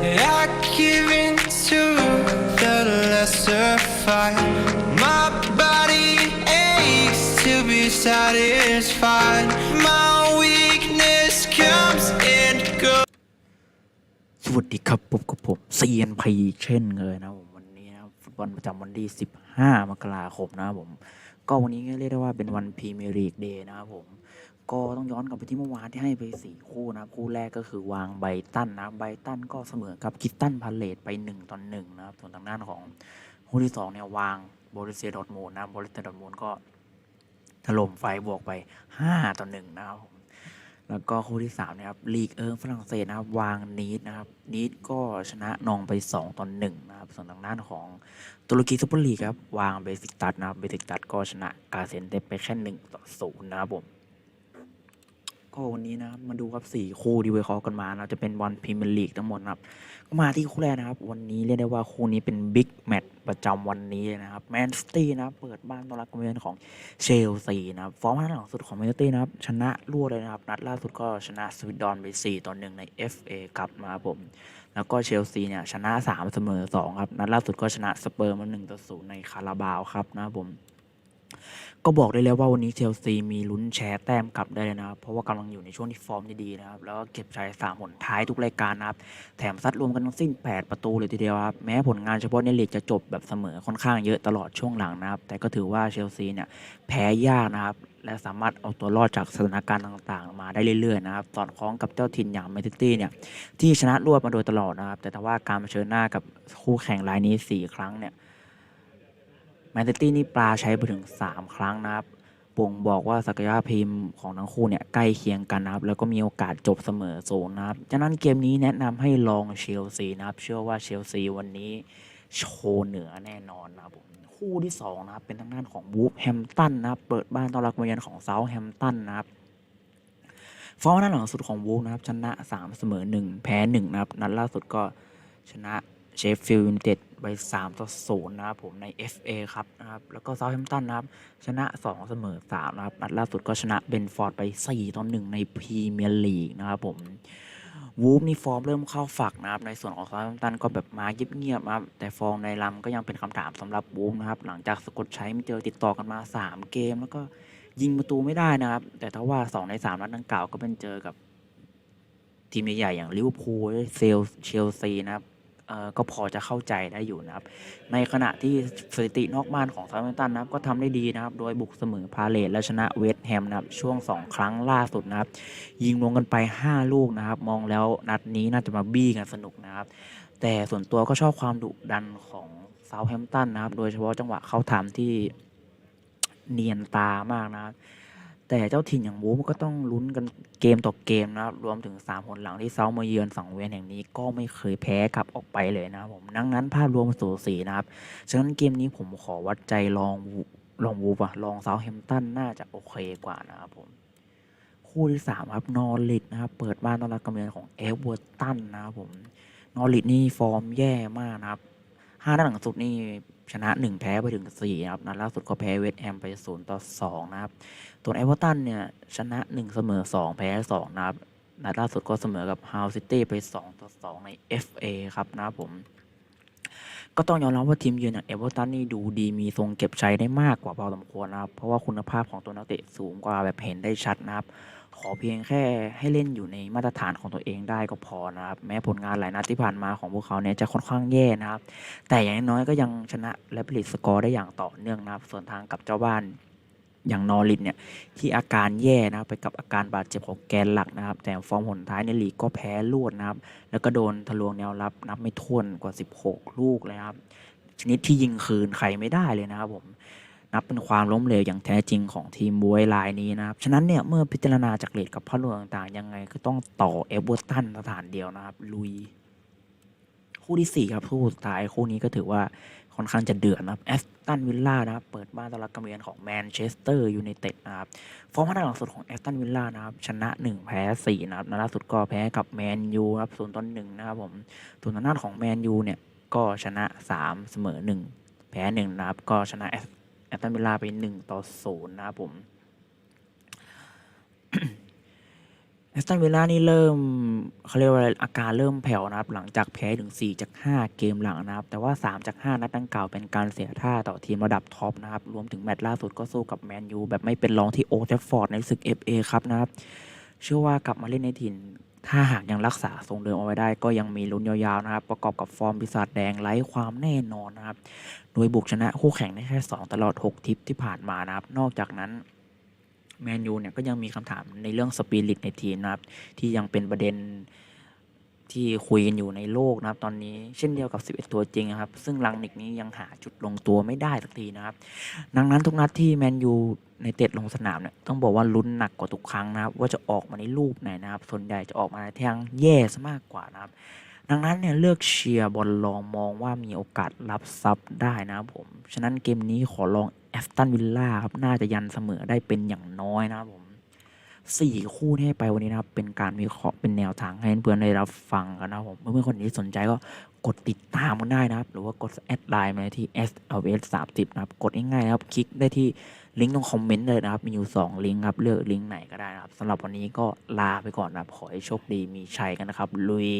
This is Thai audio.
I give in to the lesser fight. My body aches to be satisfied. My weakness comes and goes. สวัสดีครับพบกับผม CNP เช่นเคยนะผมวันนี้นะครับฟุตบอลประจำวันที่ 15 มกราคมนะครับผม ก็วันนี้ก็เรียกได้ว่าเป็นวันพรีเมียร์ลีกเดย์นะครับผม ก็ต้องย้อนกลับไปที่เมื่อวานที่ให้ไป 4 คู่นะครับ คู่แรกก็คือวางไบตันนะครับไบตันก็เสมอกับคิตตันพาเลตไป1ต่อ1นะครับ ส่วนทางด้านของคู่ที่2เนี่ยวางโบริเซียดอร์ทมูลนะบโบริเซียดอร์ทมูลก็ถล่มไฟบวกไป 5 ต่อ1นะครับแล้วก็คู่ที่3นะครับลีกเอิงฝรั่งเศสนะครับวางนีดนะครับนีดก็ชนะนองไป 2ต่อ1นะครับส่วนทางด้านของตุรกีซุปเปอร์ลีกครับวางเบสิกตัสนะครับเบสิกตัสก็ชนะกาเซนเตปไปแค่1ต่อ0นะครับผม ก็วันนี้นะครับมาดูครับ4คู่ที่เวคราะห์กันมานะจะเป็นบอลพรีเมียร์ลีกทั้งหมดนะครับก็มาที่คู่แรกนะครับ วันนี้เรียกได้ว่าคู่นี้เป็นบิ๊กแมตช์ประจำวันนี้นะครับแมนซิตี้นะเปิดบ้านต้อนรับการเยือนของเชลซีนะครับฟอร์มหลังสุดของแมนซิตี้นะครับชนะรวดเลยนะครับนัดล่าสุดก็ชนะสวิตดอนไป4ต่อ1ใน FA ครับนะครับผม แล้วก็เชลซีเนี่ยชนะ3เสมอ2ครับนัดล่าสุดก็ชนะสเปอร์มา1ต่อ0ในคาราบาวครับนะครับผม ก็บอกได้แล้วว่าวันนี้เชลซีมีลุ้นแชร์แต้มกลับได้เลยนะครับ เพราะว่ากำลังอยู่ในช่วงที่ฟอร์มดีๆนะครับ แล้วก็เก็บชัยสามหนท้ายทุกรายการนะครับ แถมซัดรวมกันทั้งสิ้น 8 ประตูเลยทีเดียวครับ แม้ผลงานเฉพาะในลีกจะจบแบบเสมอค่อนข้างเยอะตลอดช่วงหลังนะครับ แต่ก็ถือว่าเชลซีเนี่ยแพ้ยากนะครับ และสามารถเอาตัวรอดจากสถานการณ์ต่างๆ มาได้เรื่อยๆนะครับ สอดคล้องกับเจ้าถิ่นอย่างแมนซิตี้เนี่ยที่ชนะรวดมาโดยตลอดนะครับ แต่ถ้าว่าการเผชิญหน้ากับคู่แข่งรายนี้ 4 ครั้งเนี่ย นซิตี้นี่ปลาใช้ไปถึง 3 ครั้งนะครับบ่งบอกว่าศักยภาพทีมของทั้งคู่เนี่ยใกล้เคียงกันนะครับ แล้วก็มีโอกาสจบเสมอโซนนะครับฉะนั้นเกมนี้แนะนำให้ลองเชลซีนะครับ เชื่อว่าเชลซีวันนี้โชว์เหนือแน่นอนนะครับผมคู่ที่2นะครับเป็นทางด้านของบูฟแฮมตันนะครับ เปิดบ้านต้อนรับการเยือนของเซาท์แฮมตันนะครับฟอร์มหน้าหลังสุดของวูฟนะครับชนะ 3 เสมอ 1 แพ้1นะครับนัดล่าสุดก็ชนะ เชฟฟิลด์ยูไนเต็ดไป3ต่อ0นะครับผมใน FA ครับนะครับแล้วก็เซาท์แฮมป์ตันนะครับ ชนะ 2 เสมอ3นะครับนัดล่าสุดก็ชนะเบนฟอร์ดไป 4ต่อ1ในพรีเมียร์ลีกนะครับผมวูฟนี่ฟอร์มเริ่มเข้าฝักนะครับ ในส่วนของเซาท์แฮมป์ตันก็แบบมาเงียบๆนะครับ แต่ฟอร์มในลำก็ยังเป็นคำถามสำหรับวูฟนะครับ หลังจากสะกดใช้ไม่เจอติดต่อกันมา 3 เกม แล้วก็ยิงประตูไม่ได้นะครับ แต่ถ้าว่า 2 ใน 3 นัดดังกล่าวก็เป็นเจอกับทีมใหญ่ๆอย่างลิเวอร์พูลเซลเชลซีนะครับ ก็พอจะเข้าใจได้อยู่นะครับ ในขณะที่สถิตินอกบ้านของซา u t ์ a ม p t ตันนะครับก็ทำได้ดีนะครับ โดยบุกเสมอพาเลตและชนะเวสต์แฮมนะครับ ช่วง 2 ครั้งล่าสุดนะครับ ยิงลงกันไป 5 ลูกนะครับ มองแล้วนัดนี้น่าจะมาบี้กันสนุกนะครับ แต่ส่วนตัวก็ชอบความดุดันของเซา t ์แฮมตันนะครับ โดยเฉพาะจังหวะเข้าทำที่เนียนตามากนะครับ แต่เจ้าถิ่นอย่างวูฟก็ต้องลุ้นกันเกมต่อเกมนะครับรวมถึง3ผลหลังที่เซามาเยือนสังเวียนแห่งนี้ก็ไม่เคยแพ้กลับออกไปเลยนะครับผมดังนั้นภาพรวมสูสีนะครับฉะนั้นเกมนี้ผมขอวัดใจลองวูลองวูฟอะลองเซาแฮมตันน่าจะโอเคกว่านะครับผมคู่ที่3ครับนอริดนะครับเปิดบ้านต้อนรับกำเนิดของเอเวอร์ตันนะครับผมนอริดนี่ฟอร์มแย่มากนะครับห้านัดหลังสุดนี่ ชนะ 1 แพ้ไปถึง4นะครับนัดล่าสุดก็แพ้เวสแฮมไป0ต่อ2นะครับส่วนเอเวอร์ตันเนี่ยชนะ 1 เสมอ 2 แพ้ 2 นะครับนัดล่าสุดก็เสมอกับฮาวซิตี้ไป 2 ต่อ 2 ใน FA ครับนะครับผม ก็ต้องยอมรับว่าทีมเยือนอย่างเอเวอร์ตันนี่ดูดีมีทรงเก็บชัยได้มากกว่าพอสมควรนะครับ เพราะว่าคุณภาพของตัวนักเตะสูงกว่าแบบเห็นได้ชัดนะครับ ขอเพียงแค่ให้เล่นอยู่ในมาตรฐานของตัวเองได้ก็พอนะครับ แม้ผลงานหลายนัดที่ผ่านมาของพวกเขาเนี่ยจะค่อนข้างแย่นะครับ แต่อย่างน้อยก็ยังชนะและผลิตสกอร์ได้อย่างต่อเนื่องนะครับ ส่วนทางกับเจ้าบ้าน อย่างนอริทเนี่ยที่อาการแย่นะครับไปกับอาการบาดเจ็บของแกนหลักนะครับ แต่ฟอร์มผลท้ายในลีกก็แพ้รวดนะครับ แล้วก็โดนทะลวงแนวรับนับไม่ถ้วนกว่า 16 ลูกเลยครับ ชนิดที่ยิงคืนใครไม่ได้เลยนะครับผมนับเป็นความล้มเหลวอย่างแท้จริงของทีมบวยลายนี้นะครับ ฉะนั้นเนี่ยเมื่อพิจารณาจากเลทกับภาพรวมต่างๆ ยังไงก็ต้องต่อเอเวอร์ตันสถานเดียวนะครับ ลุย คู่ที่ 4 ครับคู่สุดท้ายคู่นี้ก็ถือว่า ค่อนข้างจะเดือดนะครับแอสตันวิลล่านะครับเปิดบ้านต้อนรับการเยือนของแมนเชสเตอร์ยูไนเต็ดนะครับฟอร์มหน้าหลังสุดของแอสตันวิลล่านะครับชนะ 1 แพ้ 4 นะครับนัดล่าสุดก็แพ้กับแมนยูครับศูนย์ต่อหนึ่งนะครับผมส่วนทางด้านของแมนยูเนี่ยก็ชนะ 3 เสมอ 1 แพ้1นะครับก็ชนะแอสตันวิลล่าไป 1 ต่อ 0 นะครับผม แอ แอ สตันวิลล่านี่เริ่มเขาเรียกว่าอะไรอาการเริ่มแผ่วนะครับ หลังจากแพ้ถึง 4 จาก 5 เกมหลังนะครับ แต่ว่า 3 จาก 5 นัดดังกล่าวเป็นการเสียท่าต่อทีมระดับท็อปนะครับ รวมถึงแมตช์ล่าสุดก็สู้กับแมนยูแบบไม่เป็นรองที่โอ l d แทฟฟอร์ดในศึก FA ครับนะครับ เชื่อว่ากลับมาเล่นในถิ่น ถ้าหากยังรักษาทรงเดิมเอาไว้ได้ ก็ยังมีลุ้นยาวๆนะครับ ประกอบกับฟอร์มปีศาจแดงไร้ความแน่นอนนะครับ โดยบุกชนะคู่แข่งได้แค่ 2 ตลอด 6 ทิปที่ผ่านมานะครับ นอกจากนั้น แมนยูเนี่ยก็ยังมีคำถามในเรื่องสปิริตในทีมนะครับ ที่ยังเป็นประเด็นที่คุยกันอยู่ในโลกนะครับ ตอนนี้เช่นเดียวกับ 11 ตัวจริงนะครับ ซึ่งลังนิกนี้ยังหาจุดลงตัวไม่ได้สักทีนะครับ ดังนั้นทุกนัดที่แมนยูในเตะลงสนามเนี่ยต้องบอกว่าลุ้นหนักกว่าทุกครั้งนะครับ ว่าจะออกมาในรูปไหนนะครับ ส่วนใหญ่จะออกมาในทางแย่ซะมากกว่านะครับ ดังนั้นเนี่ยเลือกเชียร์บอลลองมองว่ามีโอกาสรับซับได้นะครับผม ฉะนั้นเกมนี้ขอลองแอสตันวิลล่าครับ น่าจะยันเสมอได้เป็นอย่างน้อยนะครับผมสี่คู่ที่ให้ไปวันนี้นะครับ เป็นการวิเคราะห์เป็นแนวทางให้เพื่อนๆได้รับฟังกันนะครับผมเมื่อๆคนนี้สนใจก็กดติดตามกันได้นะครับ หรือว่ากดแอดไลน์มาที่ s l s 3 0นะครับ กดง่ายๆนะครับ คลิกได้ที่ลิงก์ตรงคอมเมนต์เลยนะครับ มีอยู่ 2 ลิงก์ครับ เลือกลิงก์ไหนก็ได้นะครับสำหรับวันนี้ก็ลาไปก่อนนะครับ ขอให้โชคดีมีชัยกันนะครับ ลุย